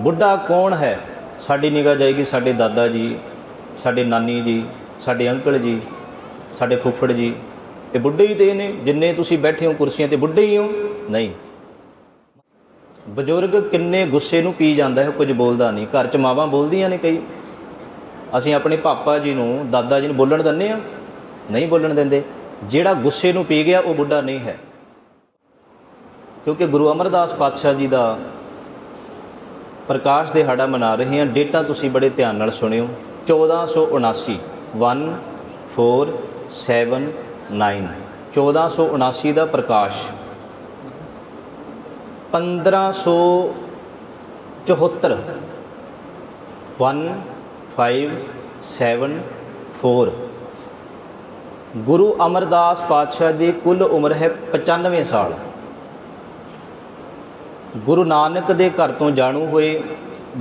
ਬੁੱਢਾ ਕੌਣ ਹੈ? ਸਾਡੀ ਨਿਗਾਹ ਜਾਏਗੀ ਸਾਡੇ ਦਾਦਾ ਜੀ, ਸਾਡੇ ਨਾਨੀ ਜੀ, ਸਾਡੇ ਅੰਕਲ ਜੀ, ਸਾਡੇ ਫੁੱਫੜ ਜੀ। ਇਹ ਬੁੱਢੇ ਹੀ ਤੇ ਨੇ, ਜਿੰਨੇ ਤੁਸੀਂ ਬੈਠੇ ਹੋ ਕੁਰਸੀਆਂ ਤੇ ਬੁੱਢੇ ਹੀ ਹੋ। ਨਹੀਂ। ਬਜ਼ੁਰਗ ਕਿੰਨੇ ਗੁੱਸੇ ਨੂੰ ਪੀ ਜਾਂਦਾ ਹੈ, ਕੁਝ ਬੋਲਦਾ ਨਹੀਂ। ਘਰ 'ਚ ਮਾਵਾਂ ਬੋਲਦੀਆਂ ਨੇ ਕਈ। ਅਸੀਂ ਆਪਣੇ ਪਾਪਾ ਜੀ ਨੂੰ, ਦਾਦਾ ਜੀ ਨੂੰ ਬੋਲਣ ਦਿੰਦੇ ਆ ਨਹੀਂ ਬੋਲਣ ਦਿੰਦੇ। ਜਿਹੜਾ ਗੁੱਸੇ ਨੂੰ ਪੀ ਗਿਆ, ਉਹ ਬੁੱਢਾ ਨਹੀਂ ਹੈ। ਕਿਉਂਕਿ ਗੁਰੂ ਅਮਰਦਾਸ ਪਾਤਸ਼ਾਹ ਜੀ ਦਾ ਪ੍ਰਕਾਸ਼ ਦਿਹਾੜਾ ਮਨਾ ਰਹੇ ਹਾਂ। ਡੇਟਾ ਤੁਸੀਂ ਬੜੇ ਧਿਆਨ ਨਾਲ ਸੁਣਿਓ। 1479 1479 1479 ਦਾ ਪ੍ਰਕਾਸ਼। 1574 1574 ਗੁਰੂ ਅਮਰਦਾਸ ਪਾਤਸ਼ਾਹ ਦੀ ਕੁੱਲ ਉਮਰ ਹੈ 95 ਸਾਲ। ਗੁਰੂ ਨਾਨਕ ਦੇ ਘਰ ਤੋਂ ਜਾਣੂ ਹੋਏ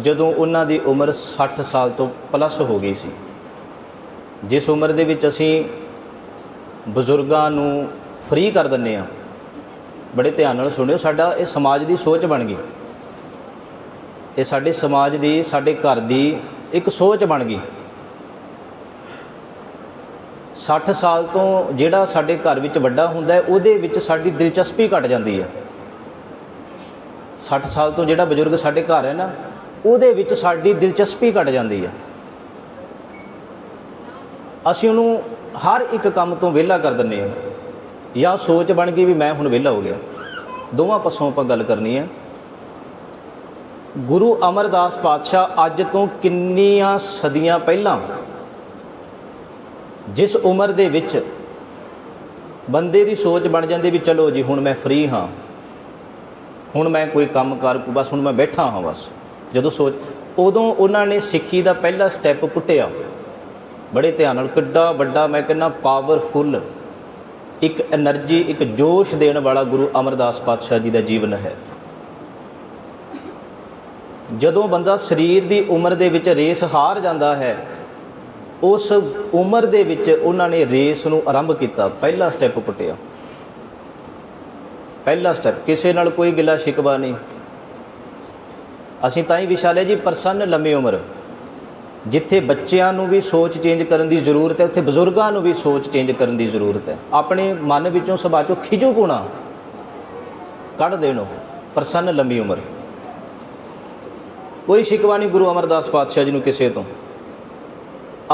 ਜਦੋਂ ਉਹਨਾਂ ਦੀ ਉਮਰ 60 ਸਾਲ ਤੋਂ ਪਲੱਸ ਹੋ ਗਈ ਸੀ। ਜਿਸ ਉਮਰ ਦੇ ਵਿੱਚ ਅਸੀਂ ਬਜ਼ੁਰਗਾਂ ਨੂੰ ਫ੍ਰੀ ਕਰ ਦਿੰਨੇ ਆ ਬੜੇ ਧਿਆਨ ਨਾਲ ਸੁਣਿਓ, ਸਾਡਾ ਇਹ ਸਮਾਜ ਦੀ ਸੋਚ ਬਣ ਗਈ। ਇਹ ਸਾਡੇ ਸਮਾਜ ਦੀ, ਸਾਡੇ ਘਰ ਦੀ ਇੱਕ ਸੋਚ ਬਣ ਗਈ। 60 ਸਾਲ ਤੋਂ ਜਿਹੜਾ ਸਾਡੇ ਘਰ ਵਿੱਚ ਵੱਡਾ ਹੁੰਦਾ ਉਹਦੇ ਵਿੱਚ ਸਾਡੀ ਦਿਲਚਸਪੀ ਘਟ ਜਾਂਦੀ ਹੈ। 60 ਸਾਲ ਤੋਂ ਜਿਹੜਾ ਬਜ਼ੁਰਗ ਸਾਡੇ ਘਰ ਹੈ ਨਾ, ਉਹਦੇ ਵਿੱਚ ਸਾਡੀ ਦਿਲਚਸਪੀ ਘਟ ਜਾਂਦੀ ਹੈ। ਅਸੀਂ ਉਹਨੂੰ ਹਰ ਇੱਕ ਕੰਮ ਤੋਂ ਵਿਹਲਾ ਕਰ ਦਿੰਨੇ ਆ ਜਾਂ ਸੋਚ ਬਣ ਗਈ ਵੀ ਮੈਂ ਹੁਣ ਵਿਹਲਾ ਹੋ ਗਿਆ। ਦੋਵਾਂ ਪਾਸੋਂ ਆਪਾਂ ਗੱਲ ਕਰਨੀ ਹੈ। ਗੁਰੂ ਅਮਰਦਾਸ ਪਾਤਸ਼ਾਹ ਅੱਜ ਤੋਂ ਕਿੰਨੀਆਂ ਸਦੀਆਂ ਪਹਿਲਾਂ ਜਿਸ ਉਮਰ ਦੇ ਵਿੱਚ ਬੰਦੇ ਦੀ ਸੋਚ ਬਣ ਜਾਂਦੀ ਵੀ ਚਲੋ ਜੀ, ਹੁਣ ਮੈਂ ਫ੍ਰੀ ਹਾਂ। ਹੁਣ ਮੈਂ ਕੋਈ ਕੰਮ ਕਰ ਕੋ ਬਸ ਹੁਣ ਮੈਂ ਬੈਠਾ ਹਾਂ ਬਸ। ਜਦੋਂ ਸੋਚ ਉਦੋਂ ਉਹਨਾਂ ਨੇ ਸਿੱਖੀ ਦਾ ਪਹਿਲਾ ਸਟੈਪ ਪੁੱਟਿਆ। ਬੜੇ ਧਿਆਨ ਨਾਲ, ਕਿੱਡਾ ਵੱਡਾ ਮੈਂ ਕਹਿੰਦਾ ਪਾਵਰਫੁੱਲ ਇੱਕ એનર્ਜੀ ਇੱਕ ਜੋਸ਼ ਦੇਣ ਵਾਲਾ ਗੁਰੂ ਅਮਰਦਾਸ ਪਾਤਸ਼ਾਹ ਜੀ ਦਾ ਜੀਵਨ ਹੈ। ਜਦੋਂ ਬੰਦਾ ਸਰੀਰ ਦੀ ਉਮਰ ਦੇ ਵਿੱਚ ਰੇਸ ਹਾਰ ਜਾਂਦਾ ਹੈ, ਉਸ ਉਮਰ ਦੇ ਵਿੱਚ ਉਹਨਾਂ ਨੇ ਰੇਸ ਨੂੰ ਆਰੰਭ ਕੀਤਾ, ਪਹਿਲਾ ਸਟੈਪ ਪੁੱਟਿਆ। ਪਹਿਲਾ ਸਟੈਪ ਕਿਸੇ ਨਾਲ ਕੋਈ ਗਿਲਾ ਸ਼ਿਕਵਾ ਨਹੀਂ। ਅਸੀਂ ਤਾਂ ਹੀ ਵਿਸ਼ਾ ਲਿਆ ਜੀ, ਪ੍ਰਸੰਨ ਲੰਮੀ ਉਮਰ। ਜਿੱਥੇ ਬੱਚਿਆਂ ਨੂੰ ਵੀ ਸੋਚ ਚੇਂਜ ਕਰਨ ਦੀ ਜ਼ਰੂਰਤ ਹੈ, ਉੱਥੇ ਬਜ਼ੁਰਗਾਂ ਨੂੰ ਵੀ ਸੋਚ ਚੇਂਜ ਕਰਨ ਦੀ ਜ਼ਰੂਰਤ ਹੈ। ਆਪਣੇ ਮਨ ਵਿੱਚੋਂ ਸੁਭਾਅ ਚੋਂ ਖਿਜੂ ਗੁਣਾ ਕੱਢ ਦੇਣੋ ਪ੍ਰਸੰਨ ਲੰਮੀ ਉਮਰ। ਕੋਈ ਸ਼ਿਕਵਾ ਨਹੀਂ ਗੁਰੂ ਅਮਰਦਾਸ ਪਾਤਸ਼ਾਹ ਜੀ ਨੂੰ ਕਿਸੇ ਤੋਂ।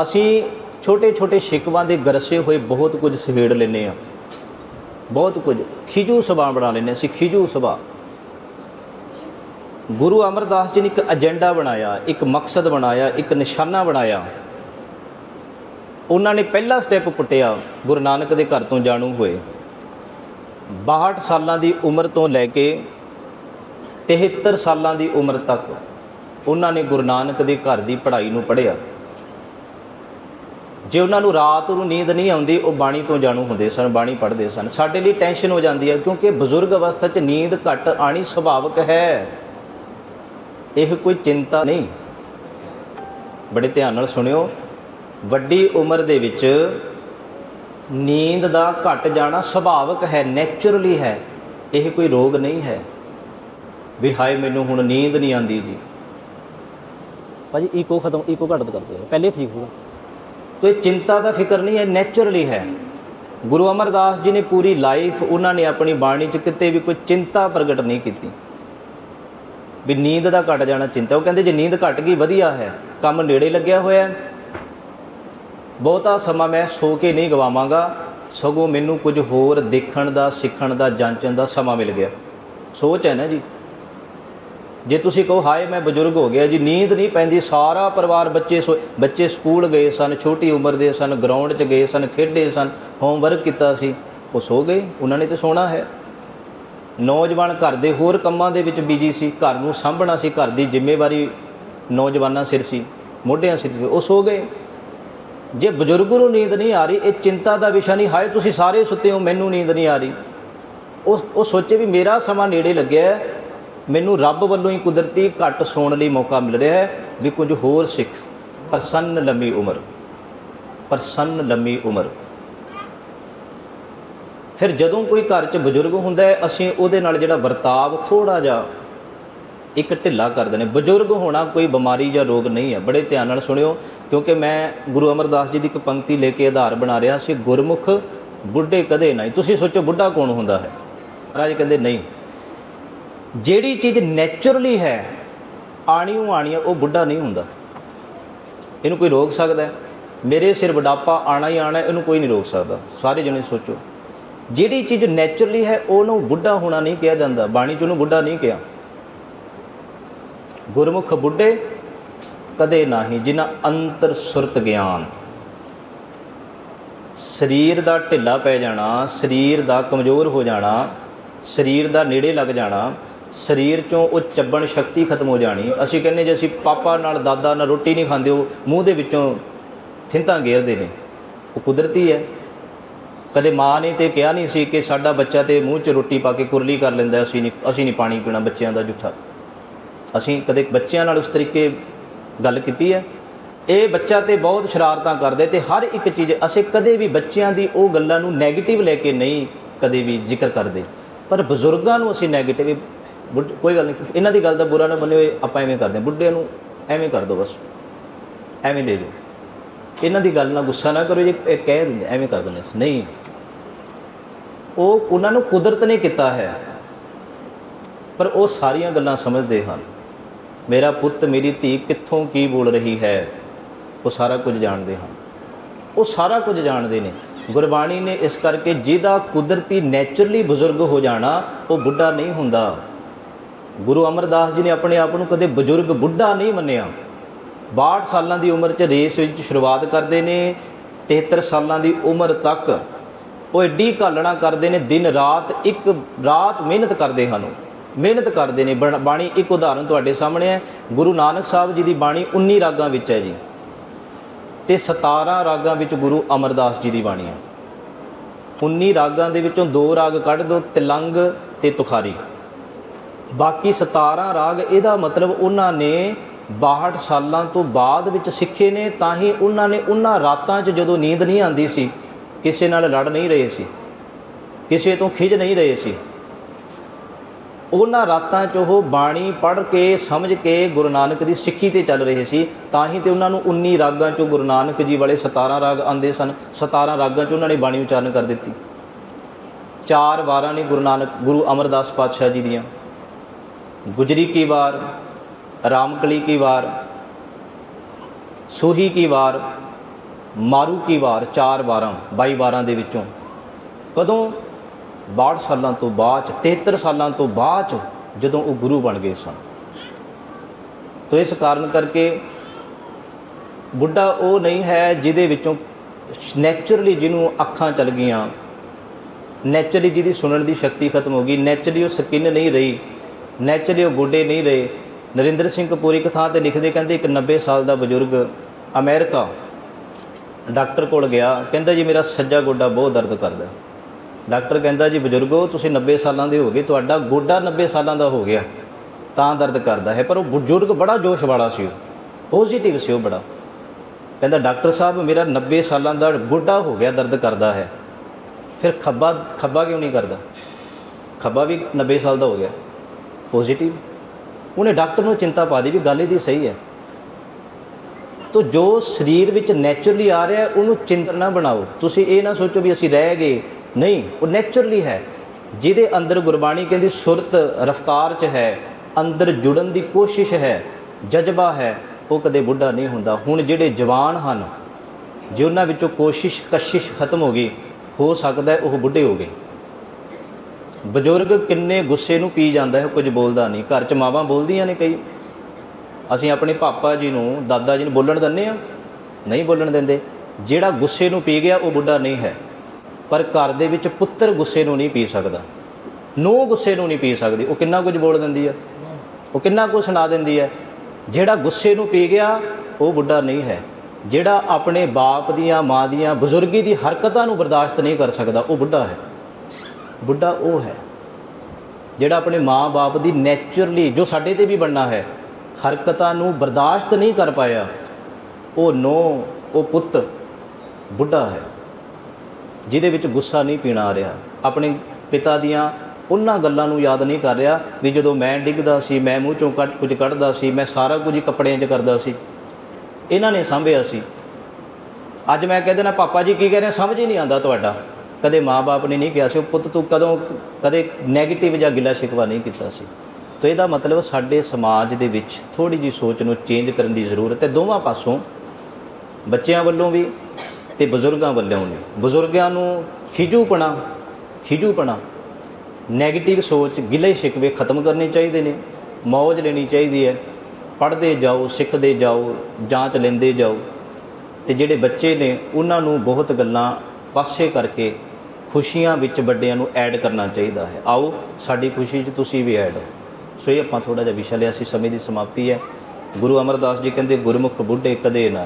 ਅਸੀਂ ਛੋਟੇ ਛੋਟੇ ਸ਼ਿਕਵਾਂ ਦੇ ਗਰਸੇ ਹੋਏ ਬਹੁਤ ਕੁਝ ਸਹੇੜ ਲੈਨੇ ਆ ਬਹੁਤ ਕੁਝ। ਖਿਜੂ ਸੁਭਾਅ ਬਣਾ ਲੈਨੇ ਸੀ ਖਿਜੂ ਸੁਭਾਅ ਗੁਰੂ ਅਮਰਦਾਸ ਜੀ ਨੇ ਇੱਕ ਏਜੰਡਾ ਬਣਾਇਆ, ਇੱਕ ਮਕਸਦ ਬਣਾਇਆ, ਇੱਕ ਨਿਸ਼ਾਨਾ ਬਣਾਇਆ। ਉਹਨਾਂ ਨੇ ਪਹਿਲਾ ਸਟੈਪ ਪੁੱਟਿਆ ਗੁਰੂ ਨਾਨਕ ਦੇ ਘਰ ਤੋਂ ਜਾਣੂ ਹੋਏ। 62 ਸਾਲਾਂ ਦੀ ਉਮਰ ਤੋਂ ਲੈ ਕੇ 73 ਸਾਲਾਂ ਦੀ ਉਮਰ ਤੱਕ ਉਹਨਾਂ ਨੇ ਗੁਰੂ ਨਾਨਕ ਦੇ ਘਰ ਦੀ ਪੜ੍ਹਾਈ ਨੂੰ ਪੜ੍ਹਿਆ। ਜੇ ਉਹਨਾਂ ਨੂੰ ਰਾਤ ਨੂੰ ਨੀਂਦ ਨਹੀਂ ਆਉਂਦੀ, ਉਹ ਬਾਣੀ ਤੋਂ ਜਾਣੂ ਹੁੰਦੇ ਸਨ, ਬਾਣੀ ਪੜ੍ਹਦੇ ਸਨ। ਸਾਡੇ ਲਈ ਟੈਨਸ਼ਨ ਹੋ ਜਾਂਦੀ ਹੈ, ਕਿਉਂਕਿ ਬਜ਼ੁਰਗ ਅਵਸਥਾ 'ਚ ਨੀਂਦ ਘੱਟ ਆਣੀ ਸੁਭਾਵਿਕ ਹੈ। ਇਹ ਕੋਈ ਚਿੰਤਾ ਨਹੀਂ। ਬੜੇ ਧਿਆਨ ਨਾਲ ਸੁਣਿਓ। ਵੱਡੀ ਉਮਰ ਦੇ ਵਿੱਚ ਨੀਂਦ ਦਾ ਘਟ ਜਾਣਾ ਸੁਭਾਵਿਕ ਹੈ ਨੇਚਰਲੀ ਹੈ। ਇਹ ਕੋਈ ਰੋਗ ਨਹੀਂ ਹੈ। ਵੀ ਹਾਏ, ਮੈਨੂੰ ਹੁਣ ਨੀਂਦ ਨਹੀਂ ਆਉਂਦੀ ਜੀ। ਭਾਜੀ ਈਕੋ ਖਤਮ ਈਕੋ ਘੱਟ ਕਰਦੇ ਪਹਿਲੇ ਠੀਕ ਸੀਗਾ। ਤੋ ਇਹ ਚਿੰਤਾ ਦਾ ਫਿਕਰ ਨਹੀਂ ਹੈ ਨੇਚਰਲੀ ਹੈ। ਗੁਰੂ ਅਮਰਦਾਸ ਜੀ ਨੇ ਪੂਰੀ ਲਾਈਫ ਉਹਨਾਂ ਨੇ ਆਪਣੀ ਬਾਣੀ 'ਚ ਕਿਤੇ ਵੀ ਕੋਈ ਚਿੰਤਾ ਪ੍ਰਗਟ ਨਹੀਂ ਕੀਤੀ। ਵੀ ਨੀਂਦ ਦਾ ਘਟ ਜਾਣਾ ਚਿੰਤਾ। ਉਹ ਕਹਿੰਦੇ, ਜੇ ਨੀਂਦ ਘਟ ਗਈ, ਵਧੀਆ ਹੈ। ਕੰਮ ਨੇੜੇ ਲੱਗਿਆ ਹੋਇਆ ਹੈ। ਬਹੁਤਾ ਸਮਾਂ ਮੈਂ ਸੋ ਕੇ ਨਹੀਂ ਗਵਾਵਾਂਗਾ। ਸਗੋਂ ਮੈਨੂੰ ਕੁਝ ਹੋਰ ਦੇਖਣ ਦਾ, ਸਿੱਖਣ ਦਾ, ਜਾਂਚਣ ਦਾ ਸਮਾਂ ਮਿਲ ਗਿਆ। ਸੋਚ ਹੈ ਨਾ ਜੀ। ਜੇ ਤੁਸੀਂ ਕਹੋ, ਹਾਏ, ਮੈਂ ਬਜ਼ੁਰਗ ਹੋ ਗਿਆ ਜੀ, ਨੀਂਦ ਨਹੀਂ ਪੈਂਦੀ, ਸਾਰਾ ਪਰਿਵਾਰ ਬੱਚੇ ਸੋ, ਬੱਚੇ ਸਕੂਲ ਗਏ ਸਨ, ਛੋਟੀ ਉਮਰ ਦੇ ਸਨ ਗਰਾਊਂਡ 'ਚ ਗਏ ਸਨ, ਖੇਡੇ ਸਨ ਹੋਮਵਰਕ ਕੀਤਾ ਸੀ, ਉਹ ਸੋ ਗਏ, ਉਹਨਾਂ ਨੇ ਤੇ ਸੋਣਾ ਹੈ। ਨੌਜਵਾਨ ਘਰ ਦੇ ਹੋਰ ਕੰਮਾਂ ਦੇ ਵਿੱਚ ਬਿਜ਼ੀ ਸੀ, ਘਰ ਨੂੰ ਸਾਂਭਣਾ ਸੀ, ਘਰ ਦੀ ਜ਼ਿੰਮੇਵਾਰੀ ਨੌਜਵਾਨਾਂ ਸਿਰ ਸੀ, ਮੋਢਿਆਂ ਸਿਰ ਸੀ, ਉਹ ਸੋ ਗਏ। ਜੇ ਬਜ਼ੁਰਗ ਨੂੰ ਨੀਂਦ ਨਹੀਂ ਆ ਰਹੀ, ਇਹ ਚਿੰਤਾ ਦਾ ਵਿਸ਼ਾ ਨਹੀਂ, ਹਾਏ, ਤੁਸੀਂ ਸਾਰੇ ਸੁੱਤੇ ਹੋ, ਮੈਨੂੰ ਨੀਂਦ ਨਹੀਂ ਆ ਰਹੀ। ਉਹ ਉਹ ਸੋਚੇ ਵੀ ਮੇਰਾ ਸਮਾਂ ਨੇੜੇ ਲੱਗਿਆ ਮੈਨੂੰ ਰੱਬ ਵੱਲੋਂ ਹੀ ਕੁਦਰਤੀ ਘੱਟ ਸੌਣ ਲਈ ਮੌਕਾ ਮਿਲ ਰਿਹਾ ਹੈ ਵੀ ਕੁਝ ਹੋਰ ਸਿੱਖ ਪ੍ਰਸੰਨ ਲੰਮੀ ਉਮਰ, ਪ੍ਰਸੰਨ ਲੰਮੀ ਉਮਰ। ਫਿਰ ਜਦੋਂ ਕੋਈ ਘਰ 'ਚ ਬਜ਼ੁਰਗ ਹੁੰਦਾ ਹੈ, ਅਸੀਂ ਉਹਦੇ ਨਾਲ ਜਿਹੜਾ ਵਰਤਾਵ ਥੋੜਾ ਜਿਹਾ ਇੱਕ ਢਿੱਲਾ ਕਰਦੇ ਨੇ ਬਜ਼ੁਰਗ ਹੋਣਾ ਕੋਈ ਬਿਮਾਰੀ ਜਾਂ ਰੋਗ ਨਹੀਂ ਹੈ, ਬੜੇ ਧਿਆਨ ਨਾਲ ਸੁਣਿਓ, ਕਿਉਂਕਿ ਮੈਂ ਗੁਰੂ ਅਮਰਦਾਸ ਜੀ ਦੀ ਇੱਕ ਪੰਕਤੀ ਲੈ ਕੇ ਆਧਾਰ ਬਣਾ ਰਿਹਾ ਸੀ, ਗੁਰਮੁਖ ਬੁੱਢੇ ਕਦੇ ਨਹੀਂ। ਤੁਸੀਂ ਸੋਚੋ ਬੁੱਢਾ ਕੌਣ ਹੁੰਦਾ ਹੈ? ਮਹਾਰਾਜ ਕਹਿੰਦੇ, ਨਹੀਂ ਜਿਹੜੀ ਚੀਜ਼ ਨੇਚਰਲੀ ਹੈ, ਆਣੀਓ ਆਣੀ ਹੈ ਉਹ ਬੁੱਢਾ ਨਹੀਂ ਹੁੰਦਾ। ਇਹਨੂੰ ਕੋਈ ਰੋਕ ਸਕਦਾ ਹੈ? ਮੇਰੇ ਸਿਰ ਬੁਢਾਪਾ ਆਣਾ ਹੀ ਆਣਾ ਇਹਨੂੰ ਕੋਈ ਨਹੀਂ ਰੋਕ ਸਕਦਾ। ਸਾਰੇ ਜਣੇ ਸੋਚੋ। ਜਿਹੜੀ ਚੀਜ਼ ਨੇਚਰਲੀ ਹੈ, ਉਹਨੂੰ ਬੁੱਢਾ ਹੋਣਾ ਨਹੀਂ ਕਿਹਾ ਜਾਂਦਾ। ਬਾਣੀ ਚ ਉਹਨੂੰ ਬੁੱਢਾ ਨਹੀਂ ਕਿਹਾ। ਗੁਰਮੁਖ ਬੁੱਢੇ ਕਦੇ ਨਹੀਂ, ਜਿਨ੍ਹਾਂ ਅੰਤਰ ਸੁਰਤ ਗਿਆਨ। ਸਰੀਰ ਦਾ ਢਿੱਲਾ ਪੈ ਜਾਣਾ, ਸਰੀਰ ਦਾ ਕਮਜ਼ੋਰ ਹੋ ਜਾਣਾ, ਸਰੀਰ ਦਾ ਨੇੜੇ ਲੱਗ ਜਾਣਾ ਸਰੀਰ ਚੋਂ ਉਹ ਚੱਬਣ ਸ਼ਕਤੀ ਖਤਮ ਹੋ ਜਾਣੀ। ਅਸੀਂ ਕਹਿੰਦੇ ਜੇ ਅਸੀਂ ਪਾਪਾ ਨਾਲ, ਦਾਦਾ ਨਾਲ ਰੋਟੀ ਨਹੀਂ ਖਾਂਦੇ, ਉਹ ਮੂੰਹ ਦੇ ਵਿੱਚੋਂ ਥਿੰਤਾਂ ਗੇਰਦੇ ਨੇ। ਉਹ ਕੁਦਰਤੀ ਹੈ। ਕਦੇ ਮਾਂ ਨੇ ਤੇ ਕਿਹਾ ਨਹੀਂ ਸੀ ਕਿ ਸਾਡਾ ਬੱਚਾ ਤੇ ਮੂੰਹ 'ਚ ਰੋਟੀ ਪਾ ਕੇ ਕੁਰਲੀ ਕਰ ਲੈਂਦਾ ਅਸੀਂ ਨਹੀਂ ਅਸੀਂ ਨਹੀਂ ਪਾਣੀ ਪੀਣਾ ਬੱਚਿਆਂ ਦਾ ਜੁੱਠਾ। ਅਸੀਂ ਕਦੇ ਬੱਚਿਆਂ ਨਾਲ ਉਸ ਤਰੀਕੇ ਗੱਲ ਕੀਤੀ ਹੈ। ਇਹ ਬੱਚਾ ਤੇ ਬਹੁਤ ਸ਼ਰਾਰਤਾਂ ਕਰਦੇ ਤੇ ਹਰ ਇੱਕ ਚੀਜ਼, ਅਸੀਂ ਕਦੇ ਵੀ ਬੱਚਿਆਂ ਦੀ ਉਹ ਗੱਲਾਂ ਨੂੰ 네ਗੇਟਿਵ ਲੈ ਕੇ ਨਹੀਂ ਕਦੇ ਵੀ ਜ਼ਿਕਰ ਕਰਦੇ। ਪਰ ਬਜ਼ੁਰਗਾਂ ਨੂੰ ਅਸੀਂ 네ਗੇਟਿਵ ਬੁੱਢ ਕੋਈ ਗੱਲ ਨਹੀਂ। ਇਹਨਾਂ ਦੀ ਗੱਲ ਦਾ ਬੁਰਾ ਨਾ ਮੰਨਿਓ ਆਪਾਂ ਐਵੇਂ ਕਰਦੇ ਬੁੱਢੇ ਨੂੰ ਐਵੇਂ ਕਰ ਦਿਓ ਬਸ। ਐਵੇਂ ਦੇ ਜਾਓ ਇਹਨਾਂ ਦੀ ਗੱਲ ਨਾਲ ਗੁੱਸਾ ਨਾ ਕਰੋ, ਜੇ ਇਹ ਕਹਿ ਦਿੰਦੇ, ਐਵੇਂ ਕਰ ਦਿੰਦੇ। ਨਹੀਂ। ਉਹ, ਉਹਨਾਂ ਨੂੰ ਕੁਦਰਤ ਨੇ ਕੀਤਾ ਹੈ। ਪਰ ਉਹ ਸਾਰੀਆਂ ਗੱਲਾਂ ਸਮਝਦੇ ਹਨ। ਮੇਰਾ ਪੁੱਤ, ਮੇਰੀ ਧੀ ਕਿੱਥੋਂ ਕੀ ਬੋਲ ਰਹੀ ਹੈ? ਉਹ ਸਾਰਾ ਕੁਝ ਜਾਣਦੇ ਹਨ। ਉਹ ਸਾਰਾ ਕੁਝ ਜਾਣਦੇ ਨੇ। ਗੁਰਬਾਣੀ ਨੇ ਇਸ ਕਰਕੇ ਜਿਹਦਾ ਕੁਦਰਤੀ ਨੇਚਰਲੀ ਬਜ਼ੁਰਗ ਹੋ ਜਾਣਾ, ਉਹ ਬੁੱਢਾ ਨਹੀਂ ਹੁੰਦਾ। ਗੁਰੂ ਅਮਰਦਾਸ ਜੀ ਨੇ ਆਪਣੇ ਆਪ ਨੂੰ ਕਦੇ ਬਜ਼ੁਰਗ ਬੁੱਢਾ ਨਹੀਂ ਮੰਨਿਆ। 62 ਸਾਲਾਂ ਦੀ ਉਮਰ 'ਚ ਰੇਸ ਵਿੱਚ ਸ਼ੁਰੂਆਤ ਕਰਦੇ ਨੇ 73 ਸਾਲਾਂ ਦੀ ਉਮਰ ਤੱਕ ਉਹ ਐਡੀ ਘਾਲਣਾ ਕਰਦੇ ਨੇ, ਦਿਨ ਰਾਤ ਇੱਕ ਰਾਤ ਮਿਹਨਤ ਕਰਦੇ ਹਨ ਮਿਹਨਤ ਕਰਦੇ ਨੇ। ਬਣ- ਬਾਣੀ ਇੱਕ ਉਦਾਹਰਨ ਤੁਹਾਡੇ ਸਾਹਮਣੇ ਹੈ। ਗੁਰੂ ਨਾਨਕ ਸਾਹਿਬ ਜੀ ਦੀ ਬਾਣੀ 19 ਰਾਗਾਂ ਵਿੱਚ ਹੈ ਜੀ। ਤੇ 17 ਰਾਗਾਂ ਵਿੱਚ ਗੁਰੂ ਅਮਰਦਾਸ ਜੀ ਦੀ ਬਾਣੀ ਹੈ। 19 ਰਾਗਾਂ ਦੇ ਵਿੱਚੋਂ ਦੋ ਰਾਗ ਕੱਢ ਦਿਓ ਤਿਲੰਗ ਤੇ ਤੁਖਾਰੀ। ਬਾਕੀ 17 ਰਾਗ, ਇਹਦਾ ਮਤਲਬ ਉਹਨਾਂ ਨੇ 62 ਸਾਲਾਂ ਤੋਂ ਬਾਅਦ ਵਿੱਚ ਸਿੱਖੇ ਨੇ, ਤਾਂ ਹੀ ਉਹਨਾਂ ਨੇ ਉਹਨਾਂ ਰਾਤਾਂ 'ਚ ਜਦੋਂ ਨੀਂਦ ਨਹੀਂ ਆਉਂਦੀ ਸੀ, ਕਿਸੇ ਨਾਲ ਲੜ ਨਹੀਂ ਰਹੇ ਸੀ, ਕਿਸੇ ਤੋਂ ਖਿਜ ਨਹੀਂ ਰਹੇ ਸੀ। ਉਹਨਾਂ ਰਾਤਾਂ 'ਚ ਉਹ ਬਾਣੀ ਪੜ੍ਹ ਕੇ, ਸਮਝ ਕੇ ਗੁਰੂ ਨਾਨਕ ਦੀ ਸਿੱਖੀ ਤੇ ਚੱਲ ਰਹੇ ਸੀ, ਤਾਂ ਹੀ ਤੇ ਉਹਨਾਂ ਨੂੰ 19 ਰਾਗਾਂ 'ਚੋਂ ਗੁਰੂ ਨਾਨਕ ਜੀ ਵਾਲੇ 17 ਰਾਗ ਆਂਦੇ ਸਨ 17 ਰਾਗਾਂ 'ਚ ਉਹਨਾਂ ਨੇ ਬਾਣੀ ਉਚਾਰਨ ਕਰ ਦਿੱਤੀ। ਚਾਰ ਵਾਰਾਂ ਨੇ ਗੁਰੂ ਨਾਨਕ, ਗੁਰੂ ਅਮਰਦਾਸ ਪਾਤਸ਼ਾਹ ਜੀ ਦੀਆਂ। ਗੁਜਰੀ ਕੀ ਵਾਰ ਰਾਮਕਲੀ ਕੀ ਵਾਰ ਸੋਹੀ ਕੀ ਵਾਰ ਮਾਰੂ ਕੀ ਵਾਰ ਚਾਰ ਵਾਰਾਂ 22 ਵਾਰਾਂ ਦੇ ਵਿੱਚੋਂ। ਕਦੋਂ? 62 ਸਾਲਾਂ ਤੋਂ ਬਾਅਦ 'ਚ, 73 ਸਾਲਾਂ ਤੋਂ ਬਾਅਦ 'ਚ ਜਦੋਂ ਉਹ ਗੁਰੂ ਬਣ ਗਏ ਸਨ। ਤੋ ਇਸ ਕਾਰਨ ਕਰਕੇ ਬੁੱਢਾ ਉਹ ਨਹੀਂ ਹੈ ਜਿਹਦੇ ਵਿੱਚੋਂ ਨੇਚਰਲੀ ਜਿਹਨੂੰ ਅੱਖਾਂ ਚਲ ਗਈਆਂ। ਨੇਚਰਲੀ ਜਿਹਦੀ ਸੁਣਨ ਦੀ ਸ਼ਕਤੀ ਖਤਮ ਹੋ ਗਈ। ਨੇਚਰਲੀ ਉਹ ਸਕਿਨ ਨਹੀਂ ਰਹੀ। ਨੇਚਰਲੀ ਉਹ ਗੋਡੇ ਨਹੀਂ ਰਹੇ। ਨਰਿੰਦਰ ਸਿੰਘ ਕਪੂਰ ਇੱਕ ਥਾਂ ਤੇ ਲਿਖਦੇ ਕਹਿੰਦੇ, ਇੱਕ 90 ਸਾਲ ਦਾ ਬਜ਼ੁਰਗ ਅਮਰੀਕਾ ਡਾਕਟਰ ਕੋਲ ਗਿਆ। ਕਹਿੰਦਾ, ਜੀ, ਮੇਰਾ ਸੱਜਾ ਗੋਡਾ ਬਹੁਤ ਦਰਦ ਕਰਦਾ ਡਾਕਟਰ ਕਹਿੰਦਾ, ਜੀ, ਬਜ਼ੁਰਗੋ, ਤੁਸੀਂ 90 ਸਾਲਾਂ ਦੇ ਹੋ ਗਏ ਤੁਹਾਡਾ ਗੋਡਾ 90 ਸਾਲਾਂ ਦਾ ਹੋ ਗਿਆ, ਤਾਂ ਦਰਦ ਕਰਦਾ ਹੈ। ਪਰ ਉਹ ਬਜ਼ੁਰਗ ਬੜਾ ਜੋਸ਼ ਵਾਲਾ ਸੀ ਉਹ। ਪੋਜ਼ਿਟਿਵ ਸੀ ਉਹ ਬੜਾ। ਕਹਿੰਦਾ, ਡਾਕਟਰ ਸਾਹਿਬ, ਮੇਰਾ 90 ਸਾਲਾਂ ਦਾ ਗੋਡਾ ਹੋ ਗਿਆ, ਦਰਦ ਕਰਦਾ ਹੈ। ਫਿਰ ਖੱਬਾ ਖੱਬਾ ਕਿਉਂ ਨਹੀਂ ਕਰਦਾ? ਖੱਬਾ ਵੀ 90 ਸਾਲ ਦਾ ਹੋ ਗਿਆ। ਪੋਜ਼ਿਟਿਵ ਉਹਨੇ ਡਾਕਟਰ ਨੂੰ ਚਿੰਤਾ ਪਾ ਦੀ ਵੀ ਗੱਲ ਇਹਦੀ ਸਹੀ ਹੈ। ਤੋ ਜੋ ਸਰੀਰ ਵਿੱਚ ਨੇਚਰਲੀ ਆ ਰਿਹਾ, ਉਹਨੂੰ ਚਿੰਤਾ ਨਾ ਬਣਾਓ। ਤੁਸੀਂ ਇਹ ਨਾ ਸੋਚੋ ਵੀ ਅਸੀਂ ਰਹਿ ਗਏ। ਨਹੀਂ, ਉਹ ਨੇਚਰਲੀ ਹੈ। ਜਿਹਦੇ ਅੰਦਰ ਗੁਰਬਾਣੀ ਕਹਿੰਦੀ ਸੁਰਤ ਰਫਤਾਰ 'ਚ ਹੈ, ਅੰਦਰ ਜੁੜਨ ਦੀ ਕੋਸ਼ਿਸ਼ ਹੈ, ਜਜ਼ਬਾ ਹੈ, ਉਹ ਕਦੇ ਬੁੱਢਾ ਨਹੀਂ ਹੁੰਦਾ। ਹੁਣ ਜਿਹੜੇ ਜਵਾਨ ਹਨ, ਜੇ ਉਹਨਾਂ ਵਿੱਚੋਂ ਕੋਸ਼ਿਸ਼ ਕਸ਼ਿਸ਼ ਖਤਮ ਹੋ ਗਈ, ਹੋ ਸਕਦਾ ਉਹ ਬੁੱਢੇ ਹੋ ਗਏ। ਬਜ਼ੁਰਗ ਕਿੰਨੇ ਗੁੱਸੇ ਨੂੰ ਪੀ ਜਾਂਦਾ ਹੈ, ਕੁਝ ਬੋਲਦਾ ਨਹੀਂ। ਘਰ 'ਚ ਮਾਵਾਂ ਬੋਲਦੀਆਂ ਨੇ ਕਈ। ਅਸੀਂ ਆਪਣੇ ਪਾਪਾ ਜੀ ਨੂੰ, ਦਾਦਾ ਜੀ ਨੂੰ ਬੋਲਣ ਦਿੰਦੇ ਆ ਨਹੀਂ ਬੋਲਣ ਦਿੰਦੇ। ਜਿਹੜਾ ਗੁੱਸੇ ਨੂੰ ਪੀ ਗਿਆ, ਉਹ ਬੁੱਢਾ ਨਹੀਂ ਹੈ। ਪਰ ਘਰ ਦੇ ਵਿੱਚ ਪੁੱਤਰ ਗੁੱਸੇ ਨੂੰ ਨਹੀਂ ਪੀ ਸਕਦਾ। ਨੂੰਹ ਗੁੱਸੇ ਨੂੰ ਨਹੀਂ ਪੀ ਸਕਦੀ। ਉਹ ਕਿੰਨਾ ਕੁਝ ਬੋਲ ਦਿੰਦੀ ਆ ਉਹ ਕਿੰਨਾ ਕੁਝ ਸੁਣਾ ਦਿੰਦੀ ਹੈ। ਜਿਹੜਾ ਗੁੱਸੇ ਨੂੰ ਪੀ ਗਿਆ, ਉਹ ਬੁੱਢਾ ਨਹੀਂ ਹੈ। ਜਿਹੜਾ ਆਪਣੇ ਬਾਪ ਦੀਆਂ, ਮਾਂ ਦੀਆਂ, ਬਜ਼ੁਰਗੀ ਦੀ ਹਰਕਤਾਂ ਨੂੰ ਬਰਦਾਸ਼ਤ ਨਹੀਂ ਕਰ ਸਕਦਾ, ਉਹ ਬੁੱਢਾ ਹੈ। ਬੁੱਢਾ ਉਹ ਹੈ, ਜਿਹੜਾ ਆਪਣੇ ਮਾਂ-ਬਾਪ ਦੀ ਨੇਚਰਲੀ ਜੋ ਸਾਡੇ ਤੇ ਵੀ ਬਣਨਾ ਹੈ, ਹਰਕਤਾਂ ਨੂੰ ਬਰਦਾਸ਼ਤ ਨਹੀਂ ਕਰ ਪਾਇਆ, ਉਹ ਨੋ, ਉਹ ਪੁੱਤ ਬੁੱਢਾ ਹੈ, ਜਿਹਦੇ ਵਿੱਚ ਗੁੱਸਾ ਨਹੀਂ ਪੀਣਾ ਆ ਰਿਹਾ। ਆਪਣੇ ਪਿਤਾ ਦੀਆਂ ਉਹਨਾਂ ਗੱਲਾਂ ਨੂੰ ਯਾਦ ਨਹੀਂ ਕਰ ਰਿਹਾ ਵੀ ਜਦੋਂ ਮੈਂ ਡਿੱਗਦਾ ਸੀ, ਮੈਂ ਮੂੰਹ ਚੋਂ ਕੱਢ ਕੁਝ ਕੱਢਦਾ ਸੀ, ਮੈਂ ਸਾਰਾ ਕੁਝ ਹੀ ਕੱਪੜਿਆਂ 'ਚ ਕਰਦਾ ਸੀ। ਇਹਨਾਂ ਨੇ ਸਾਂਭਿਆ ਸੀ। ਅੱਜ ਮੈਂ ਕਹਿ ਦੇਣਾ ਪਾਪਾ ਜੀ ਕੀ ਕਹਿ ਰਹੇ ਸਮਝ ਹੀ ਨਹੀਂ ਆਉਂਦਾ ਤੁਹਾਡਾ। ਕਦੇ ਮਾਪੇ ਨੇ ਨਹੀਂ ਕਿਹਾ ਸੀ, ਉਹ ਪੁੱਤ ਤੂੰ ਕਦੋਂ ਕਦੇ 네ਗੇਟਿਵ ਜਾਂ ਗਿਲਾ ਸ਼ਿਕਵਾ ਨਹੀਂ ਕੀਤਾ ਸੀ। ਤਾਂ ਇਹਦਾ ਮਤਲਬ ਸਾਡੇ ਸਮਾਜ ਦੇ ਵਿੱਚ ਥੋੜੀ ਜੀ ਸੋਚ ਨੂੰ ਚੇਂਜ ਕਰਨ ਦੀ ਜ਼ਰੂਰਤ ਹੈ। ਦੋਵਾਂ ਪਾਸੋਂ ਬੱਚਿਆਂ ਵੱਲੋਂ ਵੀ ਤੇ ਬਜ਼ੁਰਗਾਂ ਵੱਲੋਂ ਵੀ। ਬਜ਼ੁਰਗਾਂ ਨੂੰ ਖਿਜੂਪਣਾ ਖਿਜੂਪਣਾ 네ਗੇਟਿਵ ਸੋਚ, ਗਿਲੇ ਸ਼ਿਕਵੇ ਖਤਮ ਕਰਨੇ ਚਾਹੀਦੇ ਨੇ। ਮੌਜ ਲੈਣੀ ਚਾਹੀਦੀ ਹੈ। ਪੜ੍ਹਦੇ ਜਾਓ, ਸਿੱਖਦੇ ਜਾਓ, ਜਾਂਚ ਲੈਂਦੇ ਜਾਓ। ਤੇ ਜਿਹੜੇ ਬੱਚੇ ਨੇ, ਉਹਨਾਂ ਨੂੰ ਬਹੁਤ ਗੱਲਾਂ ਪਾਸੇ ਕਰਕੇ ਖੁਸ਼ੀਆਂ ਵਿੱਚ ਵੱਡਿਆਂ ਨੂੰ ਐਡ ਕਰਨਾ ਚਾਹੀਦਾ ਹੈ। ਆਓ, ਸਾਡੀ ਖੁਸ਼ੀ 'ਚ ਤੁਸੀਂ ਵੀ ਐਡ ਹੋ। ਸੋ ਇਹ ਆਪਾਂ ਥੋੜਾ ਜਿਹਾ ਵਿਸ਼ਾ ਲਿਆ ਸੀ, ਸਮੇਂ ਦੀ ਸਮਾਪਤੀ ਹੈ। ਗੁਰੂ ਅਮਰਦਾਸ ਜੀ ਕਹਿੰਦੇ, ਗੁਰਮੁਖ ਬੁੱਢੇ ਕਦੇ ਨਾ